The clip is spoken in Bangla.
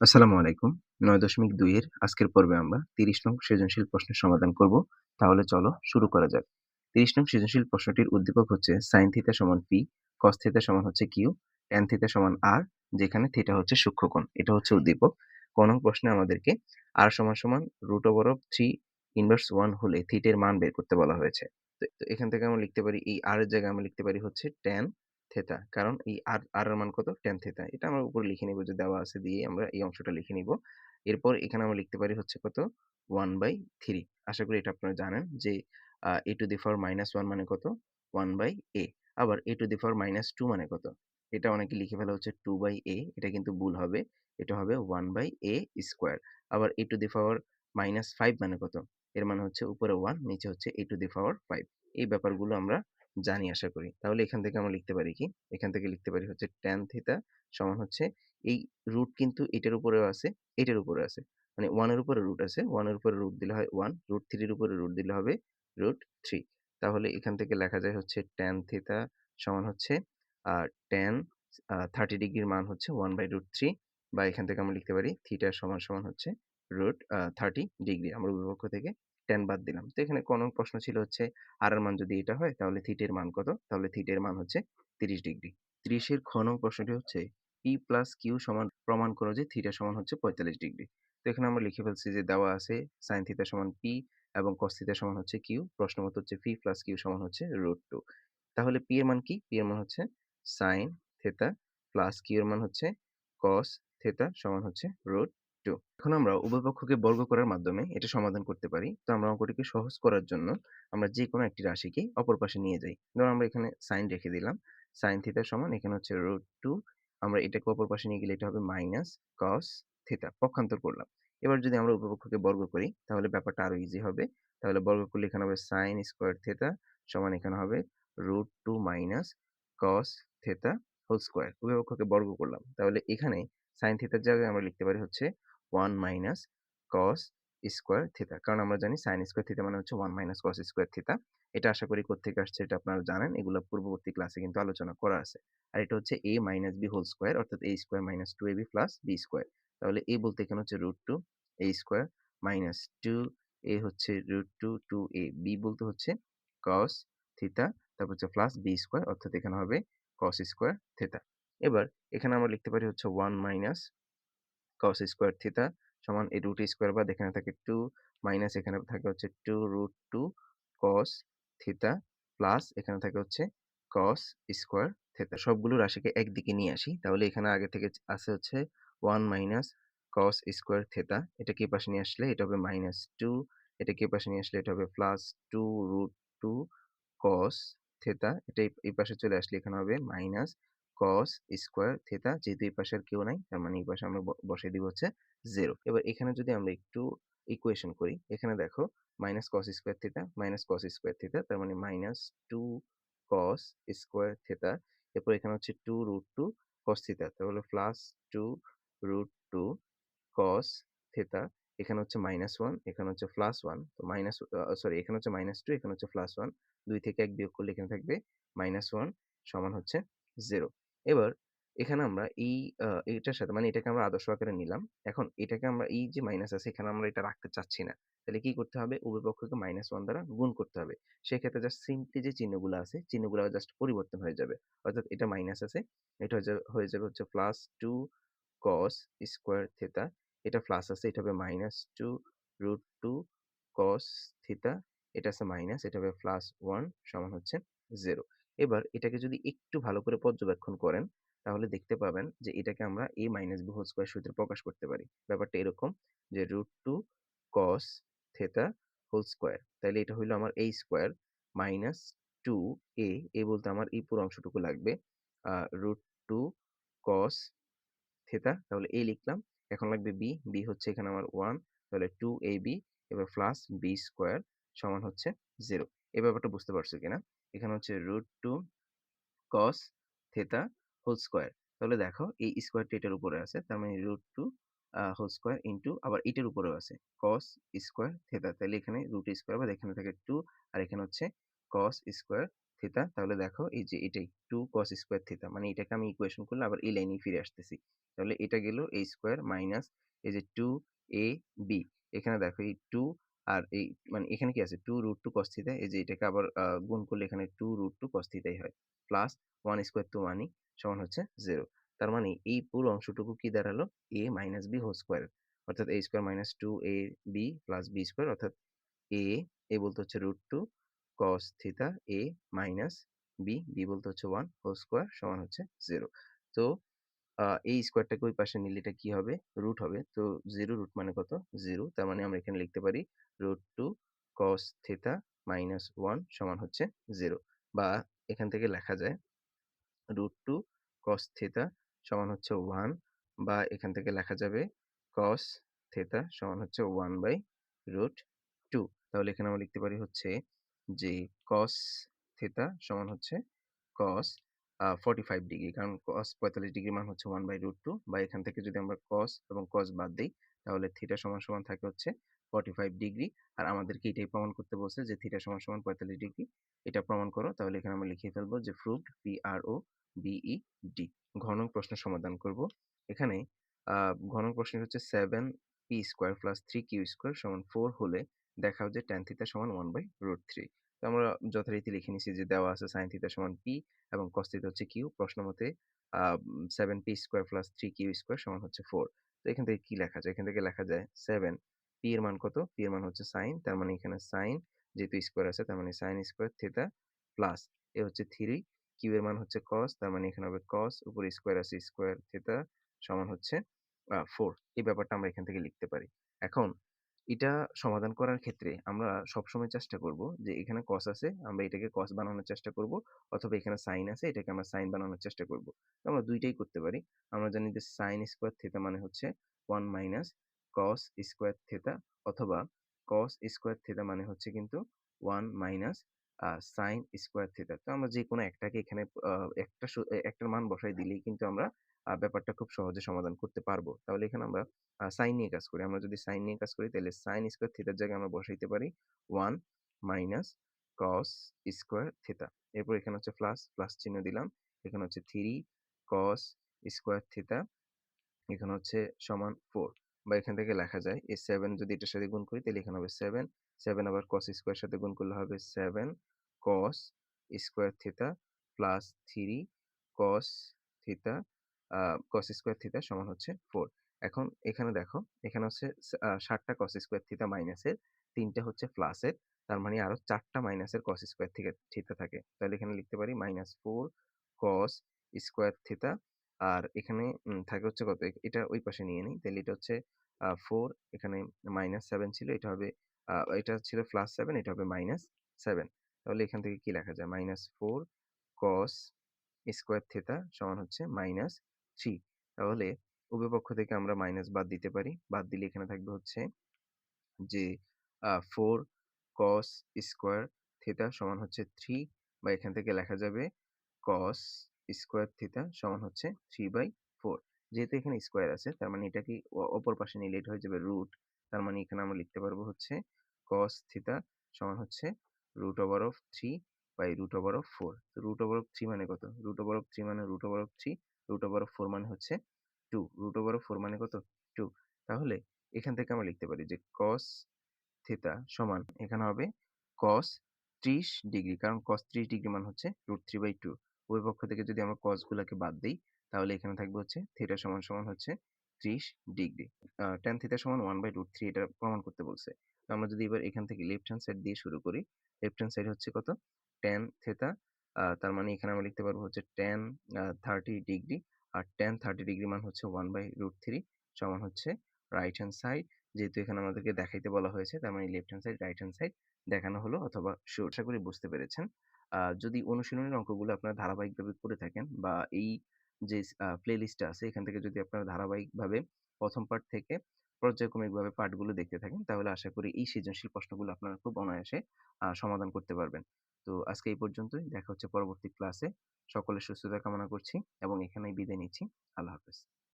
আসসালামু আলাইকুম। ৯.২ এর আজকের পর্বে আমরা ৩০ নং সৃজনশীল প্রশ্নের সমাধান করব। তাহলে চলো শুরু করা যাক। ৩০ নং সৃজনশীল প্রশ্নটির উদ্দীপক হচ্ছে sin থিটা সমান পি cos থিটা সমান হচ্ছে কিউ tan থিটা সমান আর যেখানে থিটা হচ্ছে সূক্ষ্মকোণ। এটা হচ্ছে উদ্দীপক। ক প্রশ্নে আমাদেরকে আর সমান সমান root over of three inverse one হলে থিটা এর মান বের করতে বলা হয়েছে। তো এখান থেকে আমরা লিখতে পারি, এই আর এর জায়গায় আমরা লিখতে পারি হচ্ছে tan থিটা। কারণ এই আর আর এর মান কত? tan theta. এটা আমরা উপরে লিখে নিব, যে দেওয়া আছে দিয়ে আমরা এই অংশটা লিখে নিব। এরপর এখানে আমরা লিখতে পারি হচ্ছে কত? 1/3 আশা করি এটা আপনারা জানেন যে এ টু দি পাওয়ার -1 মানে কত? ওয়ান বাই এ আবার এ টু দি পাওয়ার -2 মানে কত? এটা অনেকে লিখে ফেলা হচ্ছে টু বাই এ এটা কিন্তু ভুল হবে। এটা হবে ওয়ান বাই এ স্কোয়ার আবার a to the power minus five মানে কত? এর মানে হচ্ছে উপরে ওয়ান নিচে হচ্ছে এ টু দি পাওয়ার ফাইভ এই ব্যাপারগুলো আমরা জানি আশা করি। তাহলে এখান থেকে আমরা লিখতে পারি কি? এখান থেকে লিখতে পারি হচ্ছে tan থিটা সমান হচ্ছে এই রুট কিন্তু এটার উপরেও আছে, এটার উপরে আছে। মানে 1 এর উপরে রুট আছে। 1 এর উপরে রুট দিলে হয় 1, রুট 3 এর উপরে রুট দিলে হবে রুট 3 তাহলে এখান থেকে লেখা যায় হচ্ছে tan থিটা সমান হচ্ছে আ tan আ 30 ডিগ্রির মান হচ্ছে 1/√3 বা এখান থেকে আমরা লিখতে পারি থিটা সমান সমান হচ্ছে রুট 30 ডিগ্রি। আমরা উভয় পক্ষ থেকে tan বাদ দিলাম। তো এখানে ক নং প্রশ্ন ছিল হচ্ছে আর এর মান যদি এটা হয়, তাহলে থিটা এর মান কত? তাহলে থিটা এর মান হচ্ছে 30 ডিগ্রি। 30 এর খ নং প্রশ্নটি হচ্ছে, p প্লাস q সমান, প্রমাণ করো যে থিটা সমান হচ্ছে 45 ডিগ্রি। তো এখানে আমরা লিখে ফেলছি যে দেওয়া আছে sin থিটা সমান p এবং cos থিটা সমান হচ্ছে q। প্রশ্ন মত হচ্ছে p প্লাস q সমান হচ্ছে √2 তাহলে p এর মান কি? p এর মান হচ্ছে sin থিটা প্লাস q এর মান হচ্ছে cos থিটা সমান হচ্ছে √2 এখন আমরা উভয় পক্ষকে বর্গ করার মাধ্যমে এটা সমাধান করতে পারি। তো আমরা অঙ্কটিকে সহজ করার জন্য আমরা যেকোনো একটি রাশিকে অপর পাশে নিয়ে যাই। ধরুন আমরা এখানে সাইন রেখে দিলাম। সাইন থিটা সমান এখানে হচ্ছে রুট টু আমরা এটাকে অপর পাশে নিয়ে গেলে এটা হবে মাইনাস কস থিটা পক্ষান্তর করলাম। এবার যদি আমরা উভয় পক্ষকে বর্গ করি, তাহলে ব্যাপারটা আরও ইজি হবে। তাহলে বর্গ করলে এখানে হবে সাইন স্কোয়ার থিটা সমান এখানে হবে root two minus cos theta whole square উভয় পক্ষকে বর্গ করলাম। তাহলে এখানে সাইন থিটার জায়গায় আমরা লিখতে পারি হচ্ছে 1 মাইনাস কস স্কোয়ার থিটা। কারণ আমরা জানি sin স্কোয়ার থিতা মানে হচ্ছে one minus cos square theta. এটা আশা করি কোত্থেকে আসছে এটা আপনারা জানেন। এগুলো পূর্ববর্তী ক্লাসে কিন্তু আলোচনা করা আছে। আর এটা হচ্ছে a minus b whole square অর্থাৎ a square minus two a b plus b square তাহলে এ বলতে এখানে হচ্ছে root two a square minus two a হচ্ছে root two two a b বলতে হচ্ছে কস থিতা তারপর হচ্ছে প্লাস বি স্কোয়ার অর্থাৎ এখানে হবে কস স্কোয়ার থিটা। এবার এখানে আমরা লিখতে পারি হচ্ছে one minus cos square theta সমান এই রুট স্কয়ার বাদ এখানে থাকে 2 মাইনাস এখানে থাকে হচ্ছে 2 √2 cos থিটা প্লাস এখানে থাকে হচ্ছে cos স্কয়ার থিটা। সবগুলো রাশিকে একদিকে নিয়ে আসি। তাহলে এখানে আগে থেকে আছে হচ্ছে 1 মাইনাস cos স্কয়ার থিটা। এটাকে এই পাশে নিয়ে আসলে এটা হবে মাইনাস 2 এটাকে এই পাশে নিয়ে আসলে এটা হবে প্লাস 2 √2 cos থিটা। এটা এই পাশে চলে আসলে এখানে হবে মাইনাস cos স্কয়ার থিটা যেহেতু এই পাশে আর কেউ নাই, তার মানে এই পাশে আমরা ব বসাই দিব হচ্ছে 0 এবার এখানে যদি আমরা একটু ইকুয়েশন করি, এখানে দেখো minus cos square theta minus cos square তার মানে মাইনাস 2 cos স্কয়ার এরপর এখানে হচ্ছে 2 √2 cos থিটা তাহলে প্লাস 2 √2 cos থিটা এখানে হচ্ছে মাইনাস 1 এখানে হচ্ছে প্লাস 1 তো মাইনাস সরি এখানে হচ্ছে মাইনাস 2 এখানে হচ্ছে প্লাস 1 2 থেকে এক বিয়োগ করলে এখানে থাকবে মাইনাস 1 সমান হচ্ছে 0 এবার এখানে আমরা এই এটার সাথে মানে এটাকে আমরা আদর্শ আকারে নিলাম। এখন এটাকে আমরা এই যে মাইনাস আছে, এখানে আমরা এটা রাখতে চাচ্ছি না। তাহলে কি করতে হবে? উভয় পক্ষকে -1 দ্বারা গুণ করতে হবে। সেক্ষেত্রে জাস্ট সিম্পলি যে চিহ্নগুলো আছে, চিহ্নগুলো জাস্ট পরিবর্তন হয়ে যাবে। অর্থাৎ এটা মাইনাস আছে। এটা হয়ে যাবে হচ্ছে plus two cos square theta. এটা প্লাস আছে, এটা হবে মাইনাস 2 √2 cos থিটা। এটা আছে মাইনাস এটা হবে প্লাস ওয়ান সমান হচ্ছে 0 এবার এটাকে যদি একটু ভালো করে পর্যবেক্ষণ করেন, তাহলে দেখতে পাবেন যে এটাকে আমরা a minus b whole square সূত্রে প্রকাশ করতে পারি। ব্যাপারটা এরকম যে √2 cos থিটা হোল স্কোয়ার তাহলে এটা হইল আমার a square minus 2a a বলতে আমার এই পুরো অংশটুকু লাগবে। আ √2 cos থিটা তাহলে a লিখলাম। এখন লাগবে বি বি হচ্ছে এখানে আমার ওয়ান তাহলে টু এ বি এবার প্লাস বি স্কোয়ার সমান হচ্ছে জিরো এই ব্যাপারটা বুঝতে পারছ কিনা? এখানে হচ্ছে √2 cos থিটা হোল স্কোয়ার তাহলে দেখো, এই স্কয়ারটা এটার উপরে আছে, তার মানে root two whole square into আবার এটার উপরেও আছে কস স্কোয়ার থিটা তাহলে এখানে রুট স্কোয়ার বাদ এখানে থাকে 2 আর এখানে হচ্ছে কস স্কোয়ার থিতা তাহলে দেখো, এই যে এটাই টু কস স্কোয়ার থিতা মানে এটাকে আমি ইকুয়েশন করলে আবার এই লাইনেই ফিরে আসতেছি। তাহলে এটা গেল এ স্কোয়ার মাইনাস এই যে টু এ বি এখানে দেখো এই টু আর এই মানে এখানে কি আছে? Two root two cos theta এই যে এটাকে আবার গুণ করলে এখানে টু রুট টু কস থিতাই হয়। প্লাস ওয়ান স্কোয়ার টু ওয়ানই সমান হচ্ছে জিরো তার মানে এই পুরো অংশটুকু কি দাঁড়াল? A minus B whole square অর্থাৎ A square minus two A B plus B square অর্থাৎ এ এ বলতে হচ্ছে root two cos theta A minus B B বলতে হচ্ছে ওয়ান হোল স্কোয়ার সমান হচ্ছে জিরো তো এই স্কোয়ারটাকে ওই পাশে নিলে এটা কি হবে? রুট হবে। তো জিরো রুট মানে কত? জিরো তার মানে আমরা এখানে লিখতে পারি root two cos theta minus one সমান হচ্ছে জিরো বা এখান থেকে লেখা যায় রুট টু কস থিতা সমান হচ্ছে ওয়ান বা এখান থেকে লেখা যাবে কস থিতা সমান হচ্ছে ওয়ান বাই রুট টু তাহলে এখানে আমরা লিখতে পারি হচ্ছে যে কস থিতা সমান হচ্ছে কস ফর্টি ফাইভ ডিগ্রি কারণ কস পঁয়তাল্লিশ ডিগ্রি মান হচ্ছে ওয়ান বাই রুট টু বা এখান থেকে যদি আমরা কস এবং কস বাদ দিই, তাহলে থিটা সমান সমান থাকে হচ্ছে ফর্টি ফাইভ ডিগ্রি আর আমাদেরকে এটাই প্রমাণ করতে বলছে যে থিটা সমান সমান পঁয়তাল্লিশ ডিগ্রি এটা প্রমাণ করো, তাহলে এখানে আমরা লিখে ফেলব যে proved P R O V E D ঘন প্রশ্ন সমাধান করব। এখানে ঘন প্রশ্ন হচ্ছে seven P square plus three Q square সমান ফোর হলে দেখাও যে ট্যান থিটা সমান ওয়ান বাই রুট থ্রি তো আমরা যথারীতি লিখে নিছি যে, দেওয়া আছে সাইন থিটা সমান পি এবং কস থিটা হচ্ছে কিউ প্রশ্ন মতে seven P square plus three Q square সমান হচ্ছে ফোর তো এখান থেকে কি লেখা যায়? এখান থেকে লেখা যায় সেভেন পি এর মান কত? পি এর মান হচ্ছে সাইন তার মানে এখানে সাইন যেহেতু স্কোয়ার আছে, তার মানে সাইন স্কোয়ার থিটা প্লাস এ হচ্ছে থ্রি কিউ এর মান হচ্ছে কস তার মানে এখানে হবে কস উপরে স্কোয়ার আছে স্কোয়ার থিটা সমান হচ্ছে ফোর এই ব্যাপারটা আমরা এখান থেকে লিখতে পারি। এখন এটা সমাধান করার ক্ষেত্রে আমরা সবসময় চেষ্টা করব যে এখানে কস আছে, আমরা এটাকে কস বানানোর চেষ্টা করব অথবা এখানে সাইন আছে, এটাকে আমরা সাইন বানানোর চেষ্টা করব। আমরা দুইটাই করতে পারি। আমরা জানি যে সাইন স্কোয়ার থিটা মানে হচ্ছে one minus cos square theta অথবা কস স্কোয়ার থিটা মানে হচ্ছে কিন্তু one minus sine square theta তো আমরা যে কোনো একটাকে এখানে একটা একটার মান বসাই দিলেই কিন্তু আমরা ব্যাপারটা খুব সহজে সমাধান করতে পারব। তাহলে এখানে আমরা সাইন নিয়ে কাজ করি। আমরা যদি সাইন নিয়ে কাজ করি, তাহলে সাইন স্কোয়ার থিটার জায়গায় আমরা বসাইতে পারি one minus cos square theta এরপর এখানে হচ্ছে প্লাস প্লাস চিহ্ন দিলাম। এখানে হচ্ছে থ্রি কস স্কোয়ার থিটা এখানে হচ্ছে সমান ফোর বা এখান থেকে লেখা যায়, এই সেভেন যদি এটার সাথে গুণ করি, তাহলে এখানে হবে সেভেন সেভেন আবার কস স্কোয়ার সাথে গুণ করলে হবে seven cos square theta plus three cos theta cos square theta সমান হচ্ছে ফোর এখন এখানে দেখো, এখানে হচ্ছে ষাটটা কস স্কোয়ার থিটা মাইনাসের তিনটা হচ্ছে প্লাসের তার মানে আরও চারটা মাইনাসের কস স্কোয়ার থেকে থিটা থাকে। তাহলে এখানে লিখতে পারি minus four cos square theta আর এখানে থাকে হচ্ছে কত? এটা ওই পাশে নিয়ে নিই। তাহলে এটা হচ্ছে ফোর এখানে মাইনাস সেভেন ছিল, এটা হবে এটা ছিল প্লাস সেভেন এটা হবে মাইনাস সেভেন তাহলে এখান থেকে কি লেখা যায়? Minus four cos square theta সমান হচ্ছে মাইনাস থ্রি তাহলে উভয় পক্ষ থেকে আমরা মাইনাস বাদ দিতে পারি। বাদ দিলে এখানে থাকবে হচ্ছে যে ফোর কস স্কোয়ার থিটা সমান হচ্ছে থ্রি বা এখান থেকে লেখা যাবে কস স্কোয়ার থিটা সমান হচ্ছে থ্রি বাই ফোর যেহেতু এখানে স্কোয়ার আছে, তার মানে এটা কি অপর পাশে নিলে এটা হয়ে যাবে রুট তার মানে এখানে আমরা লিখতে পারব হচ্ছে কস থিটা সমান হচ্ছে root over of three by root over of four root over of three মানে কত? রুট ওভার অফ থ্রি মানে root over of three root over of four মানে হচ্ছে two root over of four মানে কত? টু তাহলে এখান থেকে আমরা লিখতে পারি যে কস থিতা সমান এখানে হবে কস ত্রিশ ডিগ্রি কারণ কস ত্রিশ ডিগ্রি মান হচ্ছে রুট থ্রি বাই টু ওই পক্ষ থেকে যদি আমরা কসগুলোকে বাদ দিই, তাহলে এখানে থাকবে হচ্ছে থিটা সমান সমান হচ্ছে ত্রিশ ডিগ্রি টেন থিটা সমান ওয়ান বাই রুট থ্রি এটা প্রমাণ করতে বলছে। তো আমরা যদি এবার এখান থেকে লেফট হ্যান্ড সাইড দিয়ে শুরু করি লেফট হ্যান্ড সাইড হচ্ছে কত? টেন তার মানে এখানে আমরা লিখতে পারব হচ্ছে টেন থার্টি ডিগ্রি আর টেন থার্টি ডিগ্রি মান হচ্ছে ওয়ান বাই রুট থ্রি সমান হচ্ছে রাইট হ্যান্ড সাইড যেহেতু এখানে আমাদেরকে দেখাইতে বলা হয়েছে, তার মানে left hand side right hand side দেখানো হলো অথবা আশা করে বুঝতে পেরেছেন। যদি অনুশীলনের অঙ্কগুলো আপনারা ধারাবাহিকভাবে করে থাকেন বা এই যে প্লে লিস্টটা আছে, এখান থেকে যদি আপনারা ধারাবাহিকভাবে প্রথম পার্ট থেকে পর্যায়ক্রমিকভাবে পার্টগুলো দেখতে থাকেন, তাহলে আশা করি এই সৃজনশীল প্রশ্নগুলো আপনারা খুব অনায়াসে সমাধান করতে পারবেন। তো আজকে এই পর্যন্তই। দেখা হচ্ছে পরবর্তী ক্লাসে সকলের সুস্থতা কামনা করছি এবং এখানেই বিদায় নিচ্ছি। আল্লাহ হাফেজ।